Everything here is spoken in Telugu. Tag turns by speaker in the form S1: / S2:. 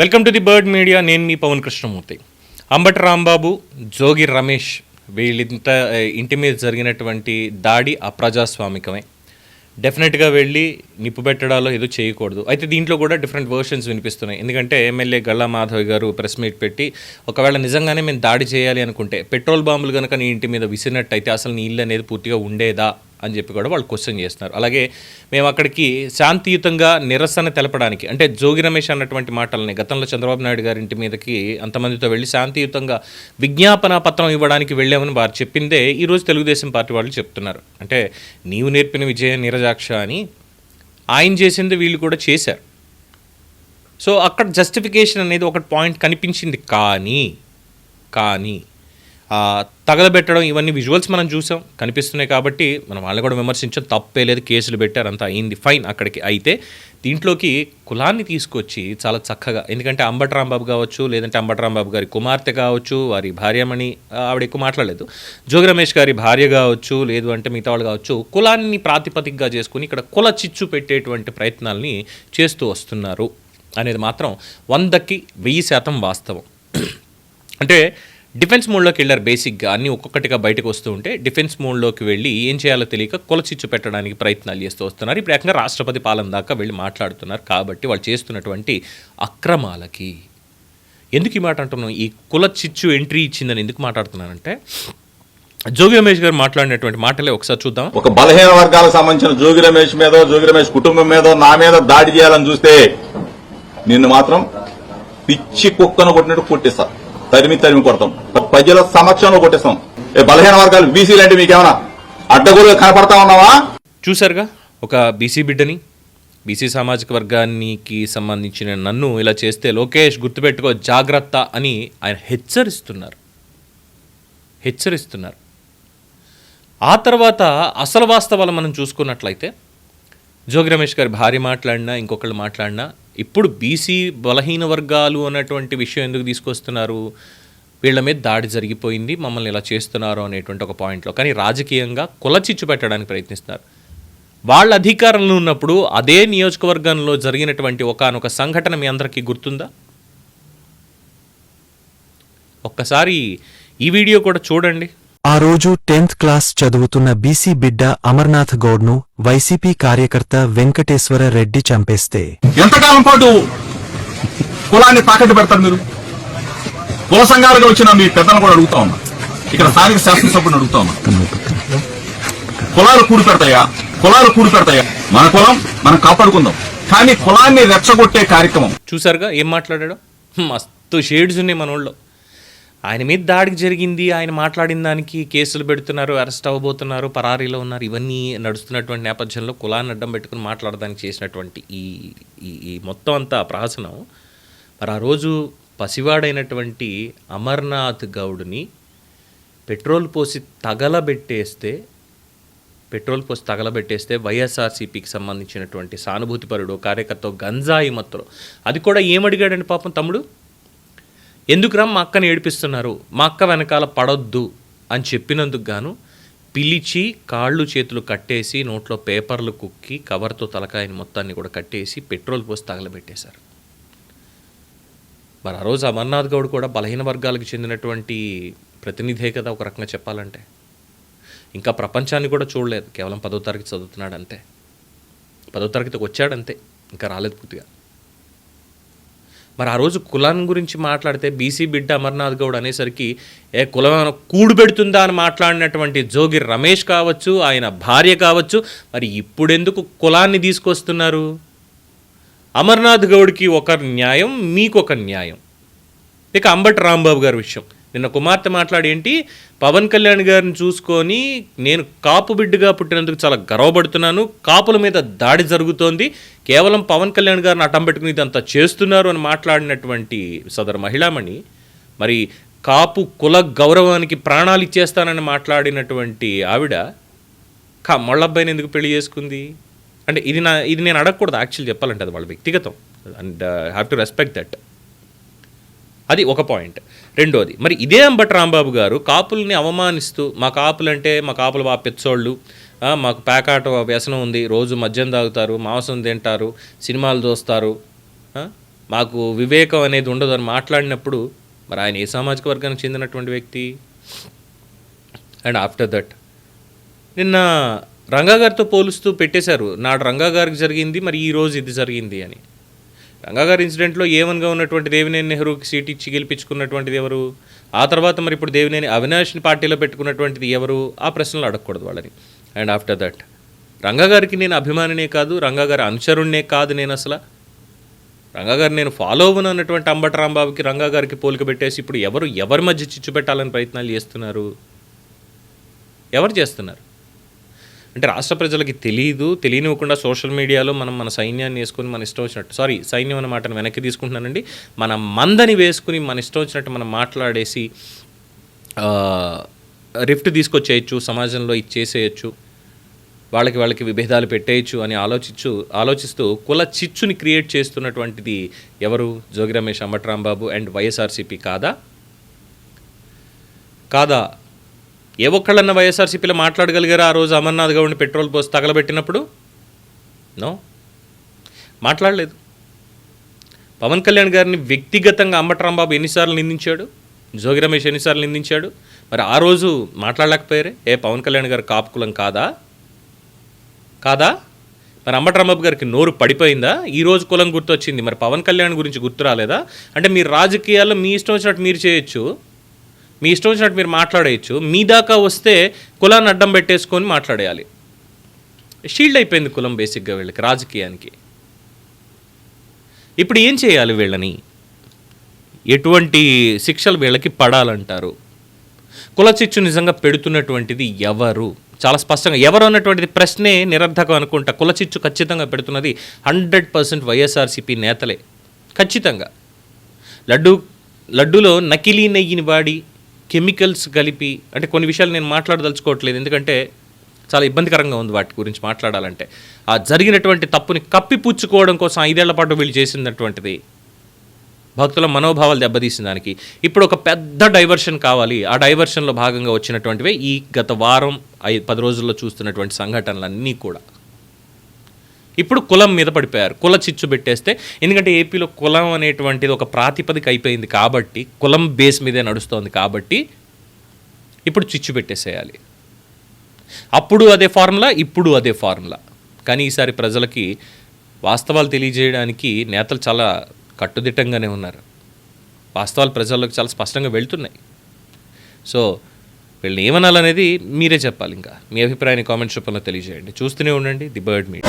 S1: Welcome to the bird media నేను మీ పవన్ కృష్ణమూర్తి. అంబటి రాంబాబు జోగి రమేష్ వీళ్ళింత ఇంటి మీద జరిగినటువంటి దాడి అప్రజాస్వామికమే. డెఫినెట్గా వెళ్ళి నిప్పు పెట్టడాలో ఏదో చేయకూడదు. అయితే దీంట్లో కూడా డిఫరెంట్ వర్షన్స్ వినిపిస్తున్నాయి. ఎందుకంటే ఎమ్మెల్యే గల్లా మాధవ్ గారు ప్రెస్ మీట్ పెట్టి ఒకవేళ నిజంగానే మేము దాడి చేయాలి అనుకుంటే పెట్రోల్ బాంబులు కనుక నీ ఇంటి మీద విసిరినట్టయితే అసలు నీ ఇల్లు అనేది పూర్తిగా ఉండేదా? అని చెప్పి కూడా వాళ్ళు క్వశ్చన్ చేస్తున్నారు. అలాగే మేము అక్కడికి శాంతియుతంగా నిరసన తెలపడానికి అంటే జోగి రమేష్ అన్నటువంటి మాటలని గతంలో చంద్రబాబు నాయుడు గారి ఇంటి మీదకి అంతమందితో వెళ్ళి శాంతియుతంగా విజ్ఞాపన పత్రం ఇవ్వడానికి వెళ్ళామని వారు చెప్పిందే ఈరోజు తెలుగుదేశం పార్టీ వాళ్ళు చెప్తున్నారు. అంటే నీవు నేర్పిన విజయ నీరజాక్ష అని ఆయన చేసింది వీళ్ళు కూడా చేశారు. సో అక్కడ జస్టిఫికేషన్ అనేది ఒక పాయింట్ కనిపించింది. కానీ కానీ తగలబెట్టడం ఇవన్నీ విజువల్స్ మనం చూసాం. కనిపిస్తున్నాయి కాబట్టి మనం వాళ్ళని కూడా విమర్శించాం. తప్పే లేదు కేసులు పెట్టారు అంతా అయింది ఫైన్ అక్కడికి. అయితే దీంట్లోకి కులాన్ని తీసుకొచ్చి చాలా చక్కగా ఎందుకంటే అంబటరాంబాబు కావచ్చు లేదంటే అంబటరాంబాబు గారి కుమార్తె కావచ్చు వారి భార్యమణి ఆవిడ ఎక్కువ మాట్లాడలేదు. జోగి రమేష్ గారి భార్య కావచ్చు లేదు అంటే మిగతా వాళ్ళు కావచ్చు కులాన్ని ప్రాతిపదికగా చేసుకుని ఇక్కడ కుల చిచ్చు పెట్టేటువంటి ప్రయత్నాల్ని చేస్తూ వస్తున్నారు. అనేది మాత్రం వందకి వెయ్యి శాతం వాస్తవం. అంటే డిఫెన్స్ మోడ్లోకి వెళ్ళారు బేసిక్గా. అన్నీ ఒక్కొక్కటిగా బయటకు వస్తూ ఉంటే డిఫెన్స్ మోడ్లోకి వెళ్ళి ఏం చేయాలో తెలియక కొలచిచ్చు పెట్టడానికి ప్రయత్నాలు చేస్తూ వస్తున్నారు. ఇప్పుడు ఏకంగా రాష్ట్రపతి పాలన దాకా వెళ్ళి మాట్లాడుతున్నారు. కాబట్టి వాళ్ళు చేస్తున్నటువంటి అక్రమాలకి ఎందుకు ఈ మాట అంటున్నాం ఈ కుల చిచ్చు ఎంట్రీ ఇచ్చిందని ఎందుకు మాట్లాడుతున్నానంటే జోగి రమేష్ గారు మాట్లాడినటువంటి మాటలే ఒకసారి చూద్దాం.
S2: ఒక బలహీన వర్గాలకు సంబంధించిన జోగి రమేష్ మీద జోగి రమేష్ కుటుంబం మీద నా మీద దాడి చేయాలని చూస్తే నిన్ను మాత్రం పిచ్చి కుక్కను కొట్టినట్టు కొట్టేస్తారు తరిమి తరిమి కొడతాం. ప్రజల సమక్షంలో కొట్టేస్తాం. బలహీన వర్గాలు బీసీలు అంటే మీకేమన్నా అడ్డగోలుగా కనపడతా ఉన్నావా?
S1: చూసారుగా ఒక బీసీ బిడ్డని బీసీ సామాజిక వర్గానికి సంబంధించిన నన్ను ఇలా చేస్తే లోకేష్ గుర్తుపెట్టుకో జాగ్రత్త అని ఆయన హెచ్చరిస్తున్నారు. హెచ్చరిస్తున్నారు. ఆ తర్వాత అసలు వాస్తవాలు మనం చూసుకున్నట్లయితే జోగి రమేష్ గారి భార్య మాట్లాడినా ఇంకొకళ్ళు మాట్లాడినా ఇప్పుడు బీసీ బలహీన వర్గాలు అన్నటువంటి విషయం ఎందుకు తీసుకొస్తున్నారు? వీళ్ళ మీద దాడి జరిగిపోయింది మమ్మల్ని ఇలా చేస్తున్నారు అనేటువంటి ఒక పాయింట్లో. కానీ రాజకీయంగా కులచిచ్చు పెట్టడానికి ప్రయత్నిస్తున్నారు. వాళ్ళ అధికారంలో ఉన్నప్పుడు అదే నియోజకవర్గంలో జరిగినటువంటి ఒకనొక సంఘటన మీ అందరికీ గుర్తుందా? ఒక్కసారి ఈ వీడియో కూడా చూడండి.
S3: ఆ రోజు టెన్త్ క్లాస్ చదువుతున్న బీసీ బిడ్డ అమర్నాథ్ గౌడ్ను వైసీపీ కార్యకర్త వెంకటేశ్వర రెడ్డి చంపేస్తే.
S2: ఎంతకాలం పాటు కులాన్ని తాకట్టు పెడతారు మీరు? కుల సంఘాలుగా వచ్చిన మీ పెద్దలను కూడా అడుగుతా ఉన్నా. ఇక్కడ స్థానిక శాసనసభ్యుని అడుగుతా ఉన్నా. కులాలు కూడి పెడతాయా? కులాలు కూడి పెడతాయా? మన కులం మనం కాపాడుకుందాం. కానీ కులాన్ని రెచ్చగొట్టే కార్యక్రమం.
S1: చూసారుగా ఏం మాట్లాడాడో? మస్తు షేడ్స్ ఉన్నాయి మన ఊళ్ళో. ఆయన మీద దాడికి జరిగింది ఆయన మాట్లాడిన దానికి కేసులు పెడుతున్నారు అరెస్ట్ అవ్వబోతున్నారు పరారీలో ఉన్నారు. ఇవన్నీ నడుస్తున్నటువంటి నేపథ్యంలో కులాన్ని అడ్డం పెట్టుకుని మాట్లాడడానికి చేసినటువంటి ఈ ఈ ఈ మొత్తం అంతా ప్రహసనం. మరి ఆ రోజు పసివాడైనటువంటి అమర్నాథ్ గౌడ్ని పెట్రోల్ పోసి తగలబెట్టేస్తే పెట్రోల్ పోసి తగలబెట్టేస్తే వైఎస్ఆర్సీపీకి సంబంధించినటువంటి సానుభూతిపరుడు కార్యకర్త గంజాయి మత్తులో అది కూడా ఏమడిగాడండి పాపం తమ్ముడు? ఎందుకురా మా అక్కని ఏడిపిస్తున్నారు? మా అక్క వెనకాల పడొద్దు అని చెప్పినందుకు గాను పిలిచి కాళ్ళు చేతులు కట్టేసి నోట్లో పేపర్లు కుక్కి కవర్తో తలకాయని మొత్తాన్ని కూడా కట్టేసి పెట్రోల్ పోసి తగలబెట్టేశారు. మరి ఆ రోజు అమర్నాథ్ గౌడ్ కూడా బలహీన వర్గాలకు చెందినటువంటి ప్రతినిధే కదా ఒక రకంగా చెప్పాలంటే. ఇంకా ప్రపంచాన్ని కూడా చూడలేదు. కేవలం పదో తరగతి చదువుతున్నాడు అంతే పదో తరగతికి వచ్చాడంతే. ఇంకా రాలేదు పూర్తిగా. మరి ఆ రోజు కులాన్ని గురించి మాట్లాడితే బీసీ బిడ్డ అమర్నాథ్ గౌడ్ అనేసరికి ఏ కులం కూడు పెడుతుందా అని మాట్లాడినటువంటి జోగి రమేష్ కావచ్చు ఆయన భార్య కావచ్చు మరి ఇప్పుడెందుకు కులాన్ని తీసుకొస్తున్నారు? అమర్నాథ్ గౌడ్కి ఒక న్యాయం మీకు ఒక న్యాయం. ఇక అంబటి రాంబాబు గారి విషయం. నిన్న కుమార్తె మాట్లాడి ఏంటి పవన్ కళ్యాణ్ గారిని చూసుకొని నేను కాపు బిడ్డగా పుట్టినందుకు చాలా గర్వపడుతున్నాను కాపుల మీద దాడి జరుగుతోంది కేవలం పవన్ కళ్యాణ్ గారిని అటం పెట్టుకుని ఇదంతా చేస్తున్నారు అని మాట్లాడినటువంటి సదరు మహిళామణి మరి కాపు కుల గౌరవానికి ప్రాణాలు ఇచ్చేస్తానని మాట్లాడినటువంటి ఆవిడ కా మొళ్ళబ్బాయిని ఎందుకు పెళ్ళి చేసుకుంది? అంటే ఇది నా ఇది నేను అడగకూడదు యాక్చువల్ చెప్పాలంటే అది వాళ్ళ వ్యక్తిగతం. And have to respect that అది ఒక పాయింట్. రెండోది మరి ఇదే అంబట రాంబాబు గారు కాపుల్ని అవమానిస్తూ మా కాపులంటే మా కాపులు మా పెచ్చోళ్ళు మాకు ప్యాకాట వ్యసనం ఉంది రోజు మద్యం తాగుతారు మాంసం తింటారు సినిమాలు చూస్తారు మాకు వివేకం అనేది ఉండదు అని మాట్లాడినప్పుడు మరి ఆయన ఏ సామాజిక వర్గానికి చెందినటువంటి వ్యక్తి? అండ్ ఆఫ్టర్ దట్ నిన్న రంగా గారితో పోలుస్తూ పెట్టేశారు నాడు రంగా గారికి జరిగింది మరి ఈ రోజు ఇది జరిగింది అని. గంగాగారి ఇన్సిడెంట్లో ఏవన్గా ఉన్నటువంటి దేవినేని నెహ్రూకి సీట్ ఇచ్చి గెలిపించుకున్నటువంటిది ఎవరు? ఆ తర్వాత మరి ఇప్పుడు దేవినేని అవినాష్ని పార్టీలో పెట్టుకున్నటువంటిది ఎవరు? ఆ ప్రశ్నలు అడగకూడదు వాళ్ళని. అండ్ ఆఫ్టర్ దట్ రంగగారికి నేను అభిమానినే కాదు రంగగారి అనుచరుణ్ణే కాదు నేను అసలు. రంగగారు నేను ఫాలో అవ్వను అన్నటువంటి అంబట రాంబాబుకి రంగా గారికి పోలిక పెట్టేసి ఇప్పుడు ఎవరు ఎవరి మధ్య చిచ్చు పెట్టాలని ప్రయత్నాలు చేస్తున్నారు? ఎవరు చేస్తున్నారు? అంటే రాష్ట్ర ప్రజలకి తెలియదు తెలియనివ్వకుండా సోషల్ మీడియాలో మనం మన సైన్యాన్ని వేసుకుని మన ఇష్టం వచ్చినట్టు సారీ సైన్యం అన్న మాటను వెనక్కి తీసుకుంటున్నానండి. మన మందని వేసుకుని మన ఇష్టం వచ్చినట్టు మనం మాట్లాడేసి రిఫ్ట్ తీసుకొచ్చేయచ్చు సమాజంలో ఇచ్చేసేయచ్చు వాళ్ళకి వాళ్ళకి విభేదాలు పెట్టేయచ్చు అని ఆలోచించు ఆలోచిస్తూ కుల చిచ్చుని క్రియేట్ చేస్తున్నటువంటిది ఎవరు? జోగి రమేష్ అంబట్రాంబాబు అండ్ వైఎస్ఆర్సీపీ కాదా? కాదా? ఏ ఒక్కళ్ళన్న వైఎస్ఆర్సీపీలో మాట్లాడగలిగారా ఆ రోజు అమర్నాథ్ గౌడ్ని పెట్రోల్ పోసి తగలబెట్టినప్పుడు? నో. మాట్లాడలేదు. పవన్ కళ్యాణ్ గారిని వ్యక్తిగతంగా అంబట్రాంబాబు ఎన్నిసార్లు నిందించాడు? జోగి రమేష్ ఎన్నిసార్లు నిందించాడు? మరి ఆ రోజు మాట్లాడలేకపోయారే? ఏ పవన్ కళ్యాణ్ గారు కాపు కులం కాదా? కాదా? మరి అంబట్రాంబాబు గారికి నోరు పడిపోయిందా? ఈ రోజు కులం గుర్తొచ్చింది. మరి పవన్ కళ్యాణ్ గురించి గుర్తు రాలేదా? అంటే మీరు రాజకీయాల్లో మీ ఇష్టం వచ్చినట్టు మీరు చేయొచ్చు. మీ ఇష్టం వచ్చినట్టు మీరు మాట్లాడేయచ్చు. మీ దాకా వస్తే కులాన్ని అడ్డం పెట్టేసుకొని మాట్లాడేయాలి. షీల్డ్ అయిపోయింది కులం బేసిక్గా వీళ్ళకి రాజకీయానికి. ఇప్పుడు ఏం చేయాలి వీళ్ళని? ఎటువంటి శిక్షలు వీళ్ళకి పడాలంటారు? కుల చిచ్చు నిజంగా పెడుతున్నటువంటిది ఎవరు? చాలా స్పష్టంగా ఎవరు అన్నటువంటిది ప్రశ్నే నిరర్ధకం అనుకుంటా. కుల చిచ్చు ఖచ్చితంగా పెడుతున్నది హండ్రెడ్ పర్సెంట్ వైఎస్ఆర్సీపీ నేతలే. ఖచ్చితంగా. లడ్డు లడ్డూలో నకిలీ నెయ్యిని వాడి కెమికల్స్ కలిపి అంటే కొన్ని విషయాలు నేను మాట్లాడదలుచుకోవట్లేదు. ఎందుకంటే చాలా ఇబ్బందికరంగా ఉంది వాటి గురించి మాట్లాడాలంటే. ఆ జరిగినటువంటి తప్పుని కప్పిపుచ్చుకోవడం కోసం ఐదేళ్ళ పాటు వీళ్ళు చేసినటువంటిది భక్తుల మనోభావాలు దెబ్బతీసిన దానికి. ఇప్పుడు ఒక పెద్ద డైవర్షన్ కావాలి. ఆ డైవర్షన్లో భాగంగా వచ్చినటువంటివే ఈ గత వారం ఐదు పది రోజుల్లో చూస్తున్నటువంటి సంఘటనలన్నీ కూడా. ఇప్పుడు కులం మీద పడిపోయారు. కుల చిచ్చు పెట్టేస్తే ఎందుకంటే ఏపీలో కులం అనేటువంటిది ఒక ప్రాతిపదిక అయిపోయింది కాబట్టి కులం బేస్ మీదే నడుస్తోంది కాబట్టి ఇప్పుడు చిచ్చు పెట్టేసేయాలి. అప్పుడు అదే ఫార్ములా ఇప్పుడు అదే ఫార్ములా. కానీ ఈసారి ప్రజలకి వాస్తవాలు తెలియజేయడానికి నేతలు చాలా కట్టుదిట్టంగానే ఉన్నారు. వాస్తవాలు ప్రజల్లోకి చాలా స్పష్టంగా వెళ్తున్నాయి. సో వీళ్ళని ఏమనాలనేది మీరే చెప్పాలి ఇంకా. మీ అభిప్రాయాన్ని కామెంట్స్ రూపంలో తెలియజేయండి. చూస్తూనే ఉండండి. The bird meet